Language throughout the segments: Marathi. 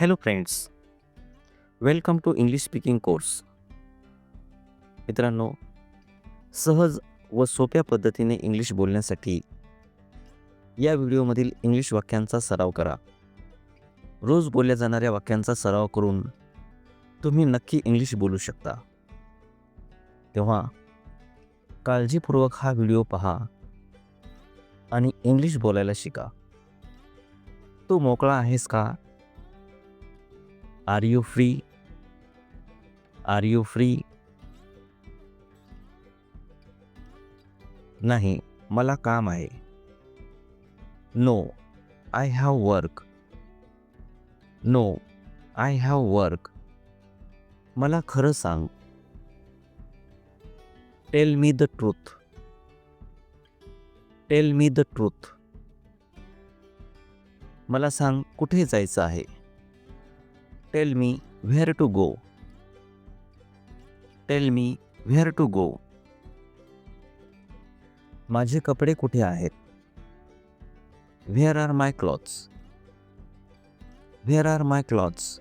Hello friends welcome to English speaking course मित्रांनो सहज व सोप्या पद्धतीने इंग्लिश बोलण्यासाठी या व्हिडिओमधील इंग्लिश वाक्यांचा सराव करा. रोज बोलल्या जाणाऱ्या वाक्यांचा सराव करून तुम्ही नक्की इंग्लिश बोलू शकता. तेव्हा काळजीपूर्वक हा व्हिडिओ पहा आणि इंग्लिश बोलायला शिका. तू मोकळा आहेस का? Are you free are you free नाही मला काम आहे. No I have work no I have work मला खरं सांग. Tell me the truth tell me the truth मला सांग कुठे जायचं आहे? Tell me where to go tell me where to go माझे कपडे कुठे आहेत? Where are my clothes where are my clothes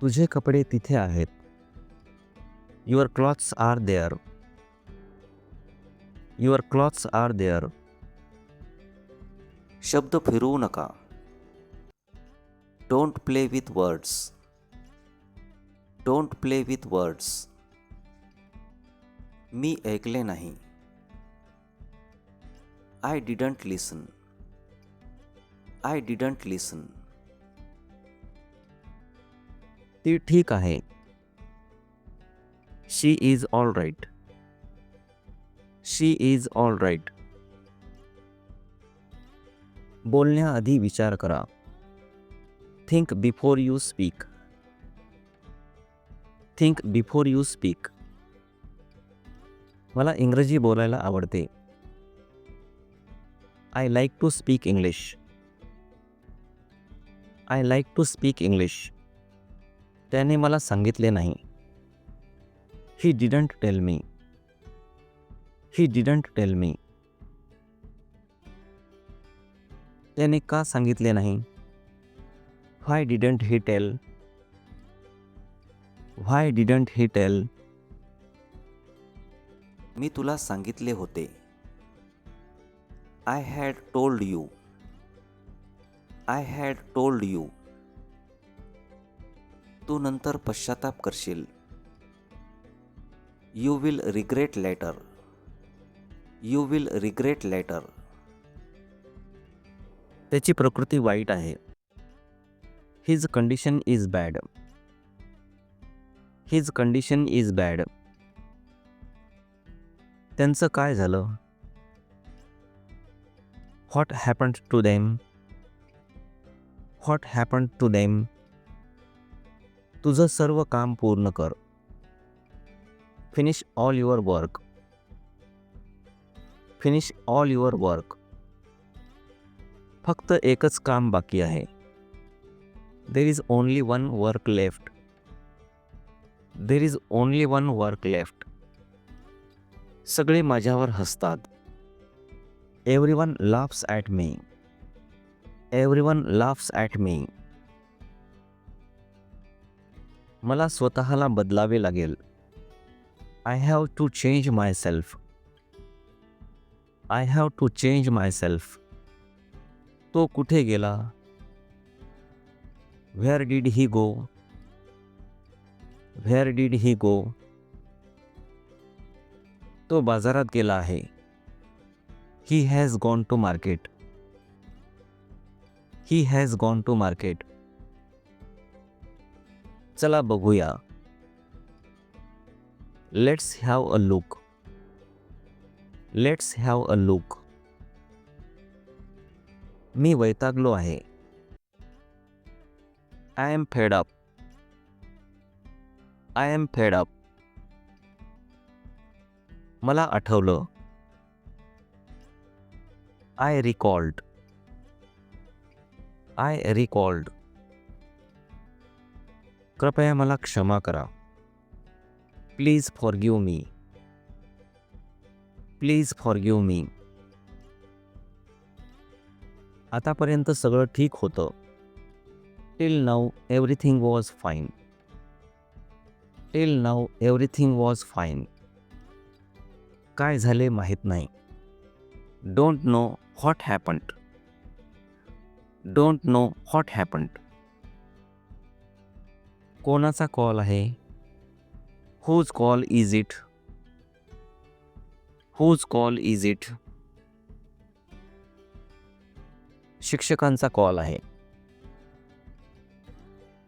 तुझे कपडे तिथे आहेत. Your clothes are there your clothes are there शब्द फिरवू नका. Don't play with words don't play with words मी ऐकले नाही. I didn't listen I didn't listen ती ठीक आहे. She is all right she is all right बोलण्याआधी विचार करा. Think before you speak think before you speak मला इंग्रजी बोलायला आवडते. I like to speak English I like to speak English त्याने मला सांगितले नाही. He didn't tell me he didn't tell me त्याने का सांगितले नाही? Why didn't he tell why didn't he tell मी तुला सांगितले होते. I had told you I had told you तू नंतर पश्चाताप करशील. You will regret later you will regret later त्याची प्रकृती वाईट आहे. His condition is bad his condition is bad त्यांचं काय झालं? What happen to them what happen to them तुझं सर्व काम पूर्ण कर. Finish all your work finish all your work फक्त एकच काम बाकी आहे. There is only one work left there is only one work left सगळे माझ्यावर हसतात. Everyone laughs at me everyone laughs at me मला स्वतःला बदलावे लागेल. I have to change myself I have to change myself तो कुठे गेला? Where did he go where did he go तो बाजारात गेला आहे. He has gone to market he has gone to market चला बघूया. Let's have a look let's have a look मी वैतागलो आहे. I am fed up I am fed up मला आठवलं. आय रिकॉल्ड आय रिकॉल्ड कृपया मला क्षमा करा. Please forgive me please forgive me आतापर्यंत सगळं ठीक होतं. Till now everything was fine till now everything was fine काय झाले माहीत नाही. Don't know what happened don't know what happened कोणाचा कॉल आहे? Whose call is it whose call is it शिक्षकांचा कॉल आहे.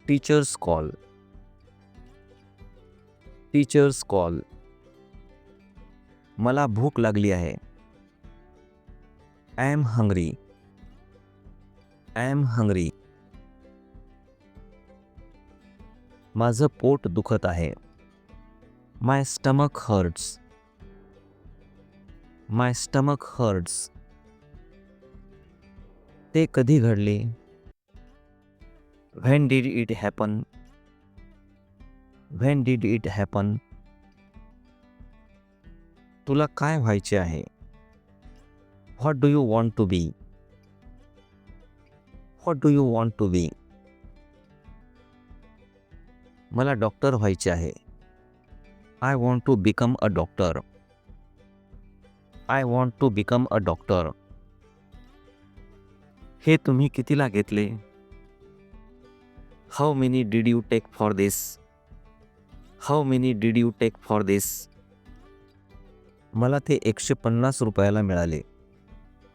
टीचर्स कॉल टीचर्स कॉल मला भूक लागली आहे. I am hungry I am hungry माझं पोट दुखत आहे. My stomach hurts my stomach hurts ते कधी घडले? When did it happen when did it happen तुला काय व्हायचे आहे? What do you want to be what do you want to be मला डॉक्टर व्हायचे आहे. I want to become a doctor I want to become a doctor हे तुम्ही कितीला घेतले? How many did you take for this how many did you take for this मला ते एकशे पन्नास रुपयाला मिळाले.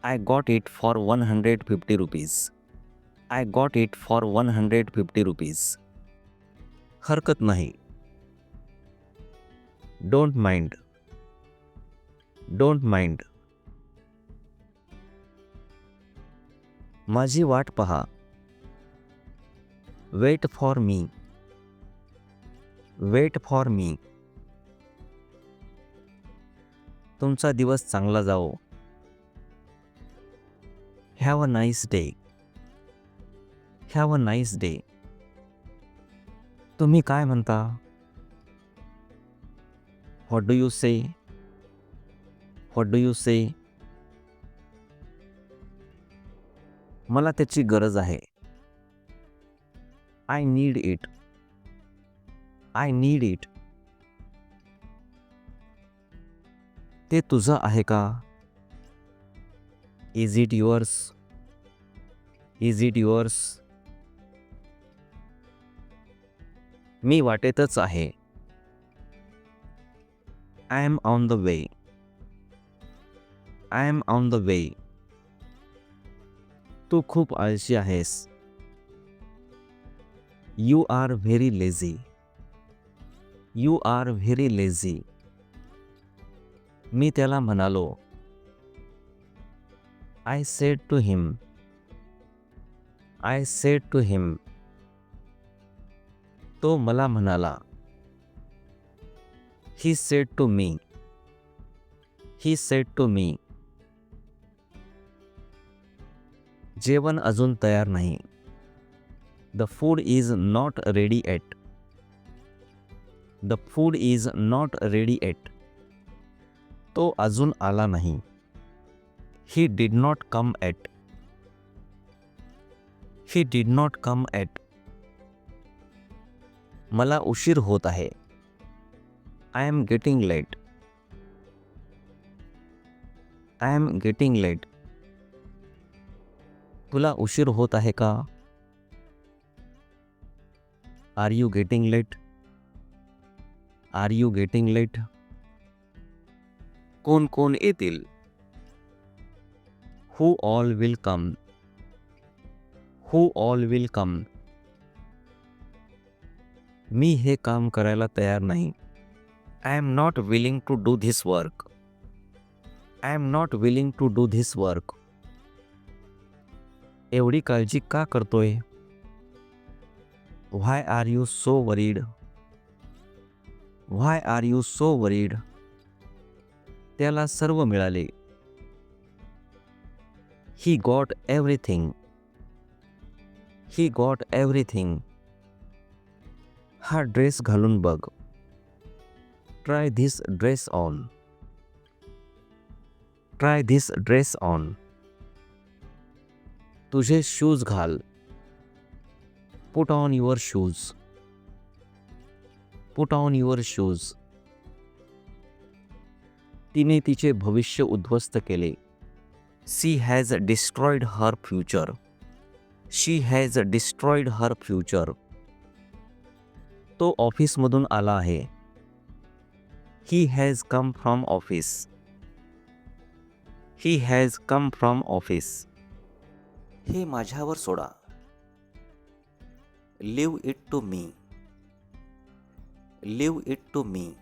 I got it for one hundred fifty rupees I got it for one hundred fifty rupees हरकत नाही. डोंट माइंड डोंट माइंड माझी वाट पहा. Wait for me. Wait for me. तुमचा दिवस चांगला जाओ have a nice day have a nice day तुम्ही काय म्हणता? What do you say what do you say मला त्याची गरज आहे. I need it I need it ते तुझं आहे का? Is it yours is it yours मी वाटेतच आहे. I am on the way I am on the way तू खूप आळशी आहेस. You are very lazy you are very lazy मी त्याला म्हणालो I said to him I said to him तो मला म्हणाला he said to me he said to me जेवण अजून तयार नाही. The food is not ready yet the food is not ready yet तो अजून आला नाही। He did not come yet he did not come yet मला उशीर होत आहे. I am getting late I am getting late तुला उशीर होत आहे का? Are you getting late? Are you getting late? कोण कोण येतील? Who all will come. Who all will come. मी हे काम करायला तयार नाही. I am not willing to do this work. I am not willing to do this work. एवढी काळजी का करतोय? Why are you so worried why are you so worried त्याला सर्व मिळाले. He got everything he got everything हा ड्रेस घालून बघ. Try this dress on try this dress on तुझे शूज घाल. Put on your shoes put on your shoes तिने तिचे भविष्य उद्ध्वस्त केले. She has destroyed her future she has destroyed her future तो ऑफिसमधून आला आहे. He has come from office he has come from office हे माझ्यावर सोडा. Leave it to me. Leave it to me.